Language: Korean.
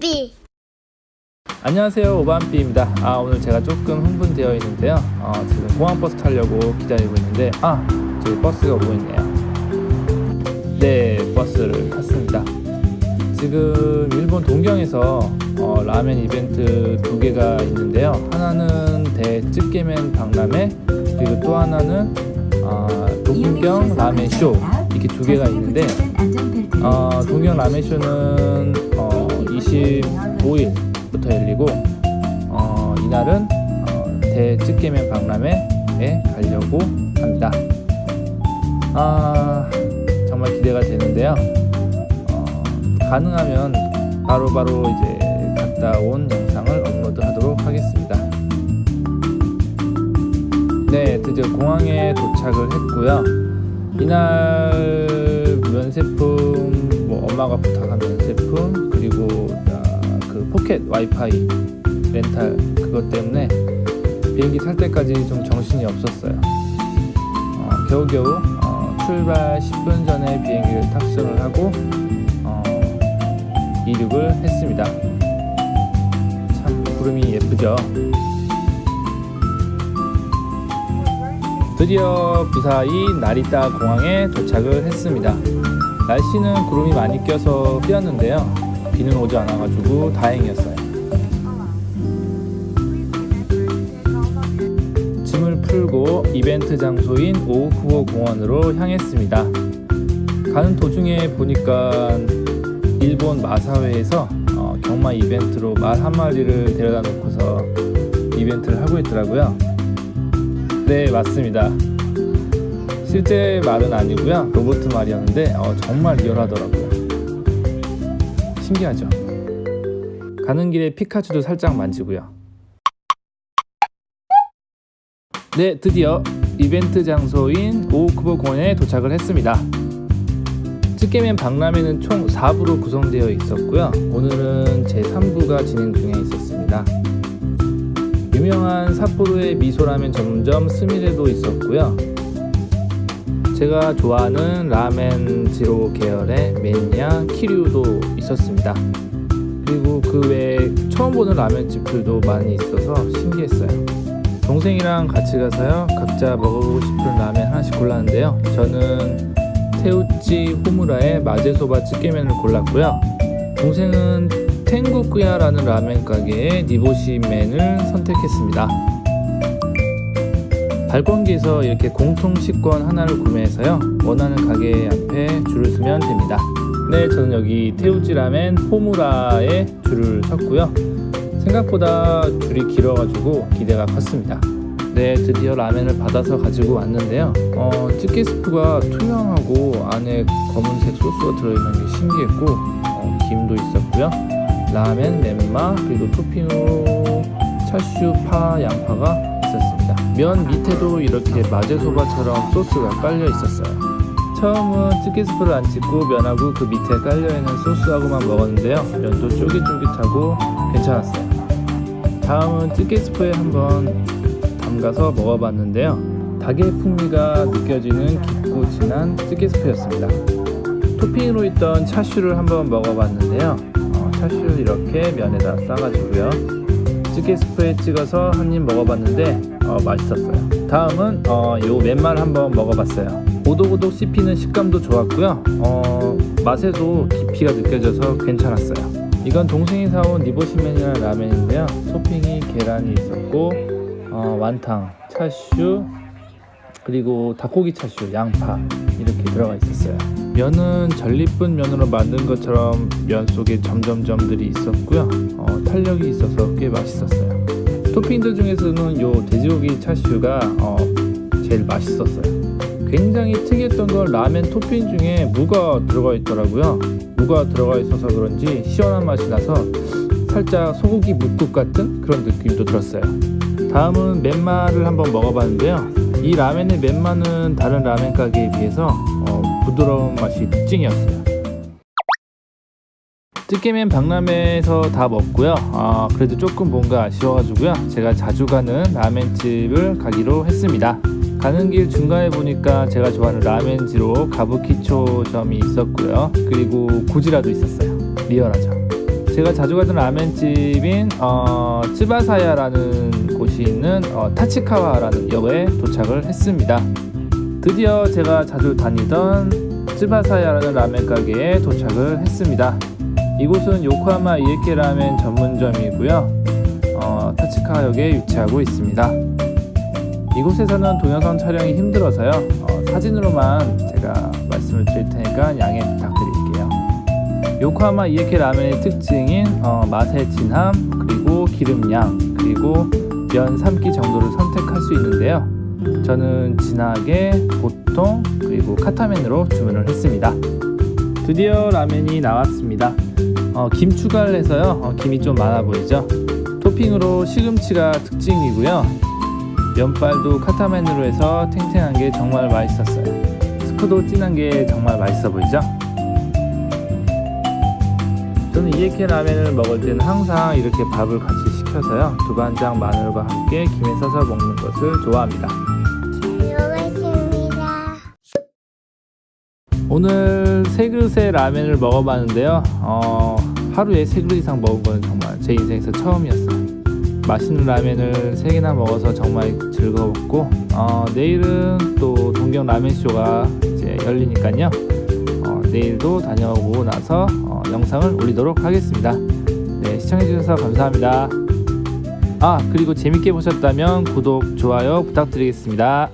오반삐. 안녕하세요 오반비입니다. 아 오늘 제가 조금 흥분되어 있는데요. 어, 지금 공항버스 타려고 기다리고 있는데 아 저기 버스가 오고 있네요. 네 버스를 탔습니다. 지금 일본 동경에서 어, 라멘 이벤트 두 개가 있는데요. 하나는 대쯔게멘 박람회 그리고 또 하나는 아, 동경 라멘 쇼. 이렇게 두 개가 있는데 어, 동경 라멘 쇼는 어, 25일 부터 열리고 어, 이날은 어, 대쯔게멘 박람회에 가려고 합니다. 아 정말 기대가 되는데요. 어, 가능하면 바로 바로 이제 갔다 온 영상을 업로드하도록 하겠습니다. 네, 드디어 공항에 도착을 했고요. 이날 면세품, 뭐 엄마가 부탁한 면세품 그리고 아, 그 포켓 와이파이 렌탈 그것 때문에 비행기 탈 때까지 좀 정신이 없었어요. 어, 겨우겨우 어, 출발 10분 전에 비행기를 탑승을 하고 어, 이륙을 했습니다. 참 구름이 예쁘죠. 드디어 무사히 나리타 공항에 도착을 했습니다. 날씨는 구름이 많이 껴서 뛰었는데요. 비는 오지 않아가지고 다행이었어요. 짐을 풀고 이벤트 장소인 오후쿠오 공원으로 향했습니다. 가는 도중에 보니까 일본 마사회에서 어, 경마 이벤트로 말 한 마리를 데려다 놓고서 이벤트를 하고 있더라고요. 네, 맞습니다. 실제 말은 아니고요. 로봇 말이었는데 어, 정말 리얼하더라고요. 신기하죠? 가는 길에 피카츄도 살짝 만지고요. 네, 드디어 이벤트 장소인 오크보 공원에 도착을 했습니다. 쯔게멘 박람회는 총 4부로 구성되어 있었고요. 오늘은 제 3부가 진행 중에 있었습니다. 유명한 삿포로의 미소라멘 전문점 스미레도 있었고요. 제가 좋아하는 라멘 지로 계열의 맨야 키류도 있었습니다. 그리고 그 외에 처음 보는 라멘 집들도 많이 있어서 신기했어요. 동생이랑 같이 가서요. 각자 먹어보고 싶은 라멘 하나씩 골랐는데요. 저는 테우치 호무라의 마제소바 찌개면을 골랐고요. 동생은 텐구쿠야라는 라멘 가게의 니보시맨을 선택했습니다. 발권기에서 이렇게 공통 식권 하나를 구매해서요 원하는 가게 앞에 줄을 서면 됩니다. 네, 저는 여기 테우지 라멘 호무라에 줄을 섰고요. 생각보다 줄이 길어가지고 기대가 컸습니다. 네, 드디어 라멘을 받아서 가지고 왔는데요. 어, 찌개 스프가 투명하고 안에 검은색 소스가 들어있는 게 신기했고 어, 김도 있었고요. 라멘, 멘마 그리고 토핑으로 차슈, 파, 양파가 있었습니다. 면 밑에도 이렇게 마제소바처럼 소스가 깔려 있었어요. 처음은 찌개 스프를 안 찍고 면하고 그 밑에 깔려 있는 소스하고만 먹었는데요. 면도 쫄깃쫄깃하고 괜찮았어요. 다음은 찌개 스프에 한번 담가서 먹어봤는데요. 닭의 풍미가 느껴지는 깊고 진한 찌개 스프였습니다. 토핑으로 있던 차슈를 한번 먹어봤는데요. 어, 차슈 이렇게 면에다 싸가지고요. 찌개 스프에 찍어서 한 입 먹어봤는데 어, 맛있었어요. 다음은 어, 요 맨말 한번 먹어봤어요. 오독오독 씹히는 식감도 좋았고요. 어, 맛에도 깊이가 느껴져서 괜찮았어요. 이건 동생이 사온 니보시맨이라는 라면인데요. 토핑이 계란이 있었고 어, 완탕, 차슈, 그리고 닭고기 차슈, 양파 이렇게 들어가 있었어요. 면은 전리분 면으로 만든 것처럼 면 속에 점점점들이 있었고요. 어, 탄력이 있어서 꽤 맛있었어요. 토핑들 중에서는 요 돼지고기 차슈가 어, 제일 맛있었어요. 굉장히 특이했던 건 라멘 토핑 중에 무가 들어가 있더라고요. 무가 들어가 있어서 그런지 시원한 맛이 나서 살짝 소고기 묵국 같은 그런 느낌도 들었어요. 다음은 맨마를 한번 먹어봤는데요. 이 라멘의 맨마는 다른 라멘 가게에 비해서 어, 부드러운 맛이 특징이었어요. 찌개면 박람회에서 다 먹고요. 아, 그래도 조금 뭔가 아쉬워가지고요. 제가 자주 가는 라멘집을 가기로 했습니다. 가는 길 중간에 보니까 제가 좋아하는 라멘지로 가부키초점이 있었고요. 그리고 고지라도 있었어요. 리얼하죠. 제가 자주 가던 라멘집인 어, 츠바사야라는 곳이 있는 어, 타치카와라는 역에 도착을 했습니다. 드디어 제가 자주 다니던 츠바사야라는 라멘 가게에 도착을 했습니다. 이곳은 요코하마 이에케 라멘 전문점이고요. 어, 타치카와역에 위치하고 있습니다. 이곳에서는 동영상 촬영이 힘들어서요. 어, 사진으로만 제가 말씀을 드릴 테니까 양해 부탁드릴게요. 요코하마 이에케 라멘의 특징인 어, 맛의 진함 그리고 기름양 그리고 면 3끼 정도를 선택할 수 있는데요. 저는 진하게 보통 그리고 카타멘으로 주문을 했습니다. 드디어 라멘이 나왔습니다. 어, 김 추가를 해서요. 어, 김이 좀 많아 보이죠? 토핑으로 시금치가 특징이고요. 면발도 카타멘으로 해서 탱탱한 게 정말 맛있었어요. 스프도 진한 게 정말 맛있어 보이죠? 저는 이에케 라멘을 먹을 때는 항상 이렇게 밥을 같이 시켜서요. 두반장 마늘과 함께 김에 싸서 먹는 것을 좋아합니다. 오늘 세 그릇의 라멘을 먹어봤는데요. 어, 하루에 세 그릇 이상 먹은 건 정말 제 인생에서 처음이었어요. 맛있는 라멘을 세 개나 먹어서 정말 즐거웠고 어, 내일은 또 동경 라멘 쇼가 이제 열리니까요. 어, 내일도 다녀오고 나서 어, 영상을 올리도록 하겠습니다. 네, 시청해주셔서 감사합니다. 아 그리고 재밌게 보셨다면 구독, 좋아요 부탁드리겠습니다.